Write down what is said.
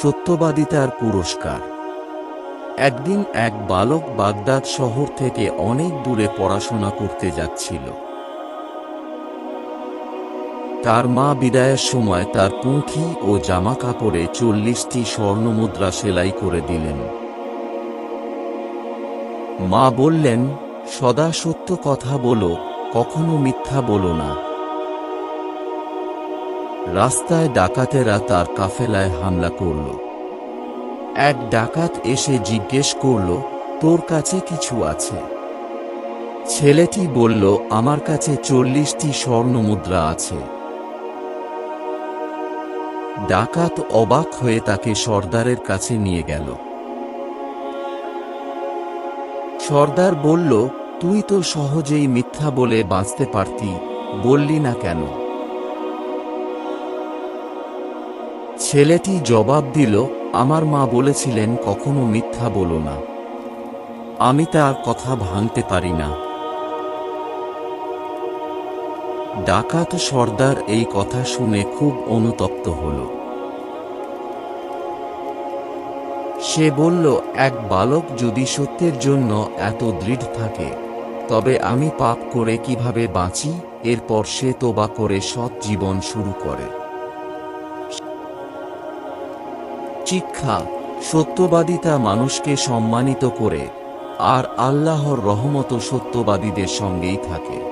সত্যবাদিতার পুরস্কার। একদিন এক বালক বাগদাদ শহর থেকে অনেক দূরে পড়াশোনা করতে যাচ্ছিল। তার মা বিদায়ের সময় তার পুঁথি ও জামা কাপড়ে চল্লিশটি স্বর্ণমুদ্রা সেলাই করে দিলেন। মা বললেন, সদা সত্য কথা বলো, কখনো মিথ্যা বলো না। রাস্তায় ডাকাতেরা তার কাফেলায় হামলা করল। এক ডাকাত এসে জিজ্ঞেস করল, তোর কাছে কিছু আছে? ছেলেটি বলল, আমার কাছে চল্লিশটি স্বর্ণ মুদ্রা আছে। ডাকাত অবাক হয়ে তাকে সর্দারের কাছে নিয়ে গেল। সর্দার বলল, তুই তো সহজেই মিথ্যা বলে বাঁচতে পারতি, বললি না কেন? ছেলেটি জবাব দিল, আমার মা বলেছিলেন কখনো মিথ্যা বলো না। আমি তার কথা ভাঙতে পারি না। ডাকাত সর্দার এই কথা শুনে খুব অনুতপ্ত হল। সে বলল, এক বালক যদি সত্যের জন্য এত দৃঢ় থাকে, তবে আমি পাপ করে কীভাবে বাঁচি? এরপর সে তোবা করে সৎ জীবন শুরু করে। শিক্ষা সত্যবাদিতা মানুষকে সম্মানিত করে আর আল্লাহর রহমত সত্যবাদীদের সঙ্গেই থাকে।